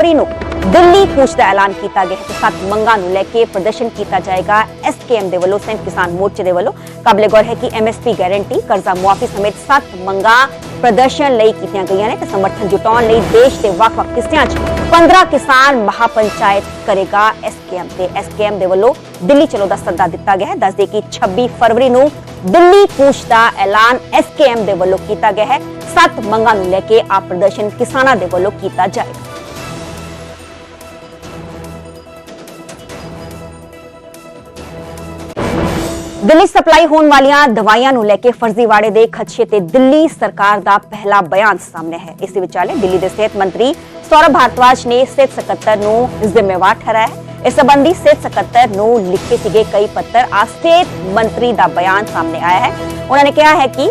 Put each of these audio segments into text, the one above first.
ਫਰਵਰੀ ਨੂੰ ਦਿੱਲੀ ਕੂਚ ਦਾ ਐਲਾਨ ਕੀਤਾ ਗਿਆ ਹੈ। ਤੇ ਸੱਤ ਮੰਗਾਂ ਨੂੰ ਲੈ ਕੇ ਪ੍ਰਦਰਸ਼ਨ ਕੀਤਾ ਜਾਏਗਾ ਐਸਕੇਐਮ ਦੇ ਵੱਲੋਂ ਸੰਯੁਕਤ ਕਿਸਾਨ ਮੋਰਚੇ ਦੇ ਵੱਲੋਂ। ਕਾਬਲੇ ਗੌਰ ਹੈ ਕਿ ਐਮਐਸਪੀ ਗਾਰੰਟੀ, ਕਰਜ਼ਾ ਮੁਆਫੀ ਸਮੇਤ ਸੱਤ ਮੰਗਾਂ ਪ੍ਰਦਰਸ਼ਨ ਲਈ ਕੀਤੀਆਂ ਗਈਆਂ ਨੇ ਤੇ ਸਮਰਥਨ ਜੁਟਾਉਣ ਲਈ ਦੇਸ਼ ਦੇ ਵੱਖ-ਵੱਖ ਹਿੱਸਿਆਂ 'ਚ 15 ਕਿਸਾਨ ਮਹਾਪੰਚਾਇਤ ਕਰੇਗਾ ਐਸਕੇਐਮ ਤੇ। ਐਸਕੇਐਮ ਦੇ ਵੱਲੋਂ ਦਿੱਲੀ ਚਲੋ ਦਾ ਸੱਦਾ ਦਿੱਤਾ ਗਿਆ ਹੈ। ਦੱਸਦੇ ਕਿ 26 ਫਰਵਰੀ ਨੂੰ ਦਿੱਲੀ ਕੂਚ ਦਾ ਐਲਾਨ ਐਸਕੇਐਮ ਦੇ ਵੱਲੋਂ ਕੀਤਾ ਗਿਆ ਹੈ। ਸੱਤ ਮੰਗਾਂ ਨੂੰ ਲੈ ਕੇ ਆ ਪ੍ਰਦਰਸ਼ਨ ਕਿਸਾਨਾਂ ਦੇ ਵੱਲੋਂ ਕੀਤਾ ਜਾਏਗਾ। ਦਿੱਲੀ ਸਪਲਾਈ ਹੋਣ ਵਾਲੀਆਂ ਦਵਾਈਆਂ ਨੂੰ ਲੈ ਕੇ ਫਰਜ਼ੀਵਾੜੇ ਦੇ ਖਦਸ਼ੇ ਤੇ ਦਿੱਲੀ ਸਰਕਾਰ ਦਾ ਪਹਿਲਾ ਬਿਆਨ ਸਾਹਮਣੇ ਹੈ। ਇਸ ਦੇ ਵਿਚਾਲੇ ਦਿੱਲੀ ਦੇ ਸਿਹਤ ਮੰਤਰੀ ਸੌਰਭ ਭਾਰਤਵਾਜ ਨੇ ਸਿਹਤ ਸਕੱਤਰ ਨੂੰ ਜ਼ਿੰਮੇਵਾਰ ਠਹਿਰਾਇਆ ਹੈ। ਇਸ ਸੰਬੰਧੀ ਸਿਹਤ ਸਕੱਤਰ ਨੂੰ ਲਿਖੇ ਸੀਗੇ ਕਈ ਪੱਤਰ। ਆ ਸਿਹਤ ਮੰਤਰੀ ਦਾ ਬਿਆਨ ਸਾਹਮਣੇ ਆਇਆ ਹੈ। ਉਹਨਾਂ ਨੇ ਕਿਹਾ ਹੈ ਕਿ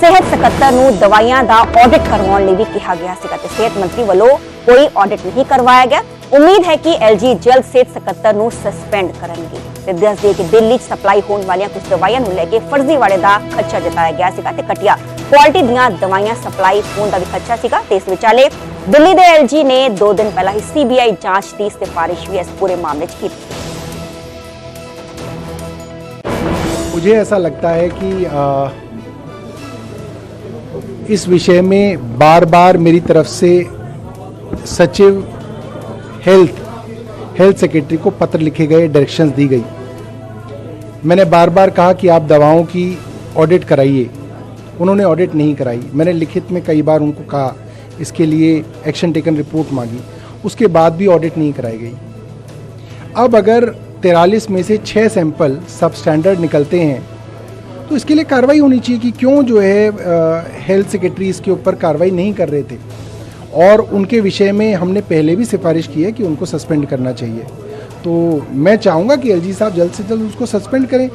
ਸਿਹਤ ਸਕੱਤਰ ਨੂੰ ਦਵਾਈਆਂ ਦਾ ਆਡਿਟ ਕਰਵਾਉਣ ਲਈ ਵੀ ਕਿਹਾ ਗਿਆ ਸੀਗਾ ਤੇ ਸਿਹਤ ਮੰਤਰੀ ਵੱਲੋਂ ਕੋਈ ਆਡਿਟ ਨਹੀਂ ਕਰਵਾਇਆ ਗਿਆ। ਉਮੀਦ ਹੈ ਕਿ ਐਲਜੀ ਜਲਦ ਸਿਹਤ ਸਕੱਤਰ ਨੂੰ ਸਸਪੈਂਡ ਕਰਨਗੇ ਤੇ ਦੱਸ ਦਈਏ ਕਿ ਦਿੱਲੀ 'ਚ ਸਪਲਾਈ ਹੋਣ ਵਾਲੀਆਂ ਕੁਝ ਦਵਾਈਆਂ ਨੂੰ ਲੈ ਕੇ ਫਰਜ਼ੀਵਾੜੇ ਦਾ ਖਰਚਾ ਜਤਾਇਆ ਗਿਆ ਸੀਗਾ ਤੇ ਘਟੀਆ ਕੁਆਲਿਟੀ ਦੀਆਂ ਦਵਾਈਆਂ ਸਪਲਾਈ ਹੋਣ ਦਾ ਵੀ ਖਰਚਾ ਸੀਗਾ ਤੇ ਇਸ ਵਿਚਾਲੇ ਦਿੱਲੀ ਦੇ ਐਲਜੀ ਨੇ 2 ਦਿਨ ਪਹਿਲਾਂ ਹੀ ਸੀਬੀਆਈ ਜਾਂਚ ਦੀ ਸਿਫਾਰਿਸ਼ ਵੀ ਇਸ ਪੂਰੇ ਮਾਮਲੇ 'ਚ ਕੀਤੀ मुझे ऐसा लगता है कि आ, इस विषय में बार बार मेरी तरफ से सचिव हेल्थ हेल्थ सेक्रेटरी को पत्र लिखे गए डायरेक्शंस दी गई। मैंने बार बार कहा कि आप दवाओं की ऑडिट कराइए। उन्होंने ऑडिट नहीं कराई। मैंने लिखित में कई बार उनको कहा। इसके लिए एक्शन टेकन रिपोर्ट मांगी। उसके बाद भी ऑडिट नहीं कराई गई। अब अगर तिरालीस में से छः सैंपल सब स्टैंडर्ड निकलते हैं तो इसके लिए कार्रवाई होनी चाहिए कि क्यों जो है हेल्थ सेक्रेटरी इसके ऊपर कार्रवाई नहीं कर रहे थे। और उनके विषय में हमने पहले भी सिफारिश की है कि उनको सस्पेंड करना चाहिए। तो मैं चाहूँगा कि एलजी साहब जल्द से जल्द उसको सस्पेंड करें।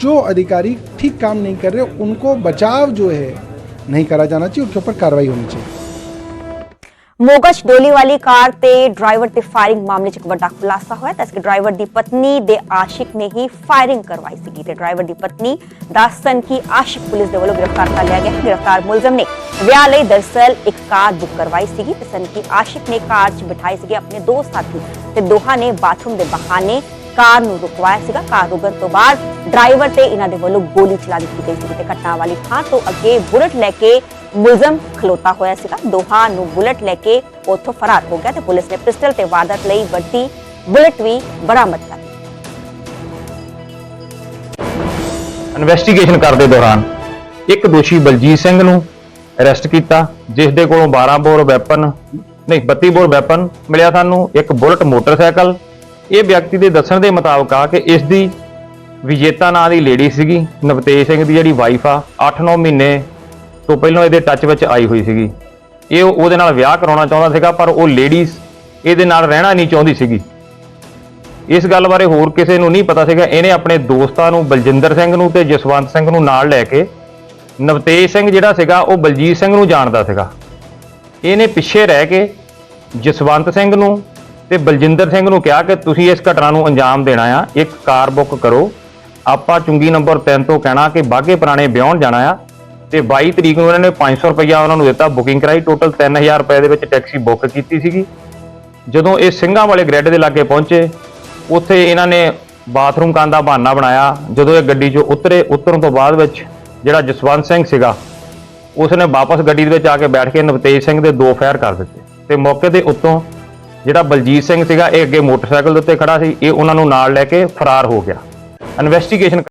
जो अधिकारी ठीक काम नहीं कर रहे, उनको बचाव जो है, नहीं करा जाना चाहिए उनके ऊपर कार्रवाई होनी चाहिए। ਮੋਗਾ 'ਚ ਡੋਲੀ ਵਾਲੀ ਕਾਰ ਤੇ ਡਰਾਈਵਰ ਤੇ ਫਾਇਰਿੰਗ ਮਾਮਲੇ 'ਚ ਇੱਕ ਵੱਡਾ ਖੁਲਾਸਾ ਹੋਇਆ ਤਾਂ ਇਸ ਡਰਾਈਵਰ ਦੀ ਪਤਨੀ ਦੇ ਆਸ਼ਿਕ ਨੇ ਹੀ ਫਾਇਰਿੰਗ ਕਰਵਾਈ ਸੀਗੀ ਤੇ ਡਰਾਈਵਰ ਦੀ ਪਤਨੀ ਦਾ ਸਨਕੀ ਆਸ਼ਿਕ ਪੁਲਿਸ ਦੇ ਵੱਲੋਂ ਗ੍ਰਿਫਤਾਰ ਕਰ ਲਿਆ ਗਿਆ ਹੈ। ਗ੍ਰਿਫਤਾਰ ਮੁਲਜ਼ਮ ਨੇ ਵਿਆਹ ਲਈ ਦਰਸਲ ਇੱਕ ਕਾਰ ਬੁੱਕ ਕਰਵਾਈ ਸੀਗੀ ਤੇ ਸਨਕੀ ਆਸ਼ਿਕ ਨੇ ਕਾਰ 'ਚ ਬਿਠਾਏ ਸੀਗੇ ਆਪਣੇ ਦੋ ਸਾਥੀ ਤੇ ਦੋਹਾਂ ਨੇ ਬਾਥਰੂਮ ਦੇ ਬਹਾਨੇ ਕਾਰ ਨੂੰ ਰੁਕਵਾਇਆ ਸੀਗਾ ਕਾਰ ਰੁਕਣ ਤੋਂ ਬਾਅਦ ਡਰਾਈਵਰ ਤੇ ਇਹਨਾਂ ਦੇ ਵੱਲੋਂ ਗੋਲੀ ਚਲਾ ਦਿੱਤੀ ਗਈ ਸੀ ਤੇ ਘਟਨਾ ਵਾਲੀ ਥਾਂ ਤੋਂ ਅੱਗੇ ਬੁਲਟ ਲੈ ਕੇ ਮੁਲਜ਼ਮ ਖਲੋਤਾ ਹੋਇਆ ਸੀਗਾ। ਦੋਹਾਂ ਨੂੰ ਬੁਲਟ ਲੈ ਕੇ ਉੱਥੋਂ ਫਰਾਰ ਹੋ ਗਿਆ ਤੇ ਪੁਲਿਸ ਨੇ ਪਿਸਟਲ ਤੇ ਵਾਰਦਾਤ ਲਈ ਵਰਤੀ ਬੁਲਟ ਵੀ ਬਰਾਮਦ ਕਰ ਇਨਵੈਸਟੀਗੇਸ਼ਨ ਕਰਦੇ ਦੌਰਾਨ ਇੱਕ ਦੋਸ਼ੀ ਬਲਜੀਤ ਸਿੰਘ ਨੂੰ ਅਰੈਸਟ ਕੀਤਾ ਜਿਸ ਦੇ ਕੋਲੋਂ 12 ਬੋਰ ਵੈਪਨ ਨਹੀਂ 32 ਬੋਰ ਵੈਪਨ ਮਿਲਿਆ ਸਾਨੂੰ, ਇੱਕ ਬੁਲਟ ਮੋਟਰਸਾਈਕਲ। ਇਹ ਵਿਅਕਤੀ ਦੇ ਦੱਸਣ ਦੇ ਮੁਤਾਬਕ ਆ ਕਿ ਇਸ ਦੀ ਵਿਜੇਤਾ ਨਾਂ ਦੀ ਲੇਡੀ ਸੀਗੀ, ਨਵਤੇਜ ਸਿੰਘ ਦੀ ਜਿਹੜੀ ਵਾਈਫ ਆ 8-9 ਮਹੀਨੇ ਤੋਂ ਪਹਿਲਾਂ ਇਹਦੇ ਟੱਚ ਵਿੱਚ ਆਈ ਹੋਈ ਸੀਗੀ। ਇਹ ਉਹਦੇ ਨਾਲ ਵਿਆਹ ਕਰਾਉਣਾ ਚਾਹੁੰਦਾ ਸੀਗਾ, ਪਰ ਉਹ ਲੇਡੀਜ਼ ਇਹਦੇ ਨਾਲ ਰਹਿਣਾ ਨਹੀਂ ਚਾਹੁੰਦੀ ਸੀਗੀ। ਇਸ ਗੱਲ ਬਾਰੇ ਹੋਰ ਕਿਸੇ ਨੂੰ ਨਹੀਂ ਪਤਾ ਸੀਗਾ। ਇਹਨੇ ਆਪਣੇ ਦੋਸਤਾਂ ਨੂੰ, ਬਲਜਿੰਦਰ ਸਿੰਘ ਨੂੰ ਤੇ ਜਸਵੰਤ ਸਿੰਘ ਨੂੰ ਨਾਲ ਲੈ ਕੇ ਨਵਤੇਜ ਸਿੰਘ ਜਿਹੜਾ ਸੀਗਾ, ਉਹ ਬਲਜੀਤ ਸਿੰਘ ਨੂੰ ਜਾਣਦਾ ਸੀਗਾ। ਇਹਨੇ ਪਿੱਛੇ ਰਹਿ ਕੇ ਜਸਵੰਤ ਸਿੰਘ ਨੂੰ ਤੇ ਬਲਜਿੰਦਰ ਸਿੰਘ ਨੂੰ ਕਿਹਾ ਕਿ ਤੁਸੀਂ ਇਸ ਘਟਨਾ ਨੂੰ ਅੰਜਾਮ ਦੇਣਾ ਆ। ਇੱਕ ਕਾਰ ਬੁੱਕ ਕਰੋ। ਆਪਾਂ ਚੁੰਗੀ ਨੰਬਰ 3 ਤੋਂ ਕਹਿਣਾ ਕਿ ਬਾਗੇ ਪੁਰਾਣੇ ਵਿਆਹਣ ਜਾਣਾ ਆ। ਤੇ 22 ਤਰੀਕ ਨੂੰ ਇਹਨਾਂ ਨੇ 500 ਰੁਪਇਆ ਉਹਨਾਂ ਨੂੰ ਦਿੱਤਾ ਬੁਕਿੰਗ ਕਰਾਈ ਟੋਟਲ 3000 ਰੁਪਏ ਦੇ ਵਿੱਚ ਟੈਕਸੀ ਬੁੱਕ ਕੀਤੀ ਸੀਗੀ। ਜਦੋਂ ਇਹ ਸਿੰਘਾਂ ਵਾਲੇ ਗ੍ਰੈਡ ਦੇ ਲਾਗੇ ਪਹੁੰਚੇ, ਉੱਥੇ ਇਹਨਾਂ ਨੇ ਬਾਥਰੂਮ ਕਰਨ ਦਾ ਬਹਾਨਾ ਬਣਾਇਆ। ਜਦੋਂ ਇਹ ਗੱਡੀ 'ਚੋਂ ਉਤਰੇ, ਉਤਰਨ ਤੋਂ ਬਾਅਦ ਵਿੱਚ ਜਿਹੜਾ ਜਸਵੰਤ ਸਿੰਘ ਸੀਗਾ ਉਸ ਨੇ ਵਾਪਸ ਗੱਡੀ ਦੇ ਵਿੱਚ ਆ ਕੇ ਬੈਠ ਕੇ ਨਵਤੇਜ ਸਿੰਘ ਦੇ ਦੋ ਫਾਇਰ ਕਰ ਦਿੱਤੇ। ਤੇ ਮੌਕੇ ਦੇ ਉੱਤੋਂ ਜਿਹੜਾ ਬਲਜੀਤ ਸਿੰਘ ਸੀਗਾ, ਇਹ ਅੱਗੇ ਮੋਟਰਸਾਈਕਲ ਦੇ ਉੱਤੇ ਖੜਾ ਸੀ, ਇਹ ਉਹਨਾਂ ਨੂੰ ਨਾਲ ਲੈ ਕੇ ਫਰਾਰ ਹੋ ਗਿਆ। ਇਨਵੈਸਟੀਗੇਸ਼ਨ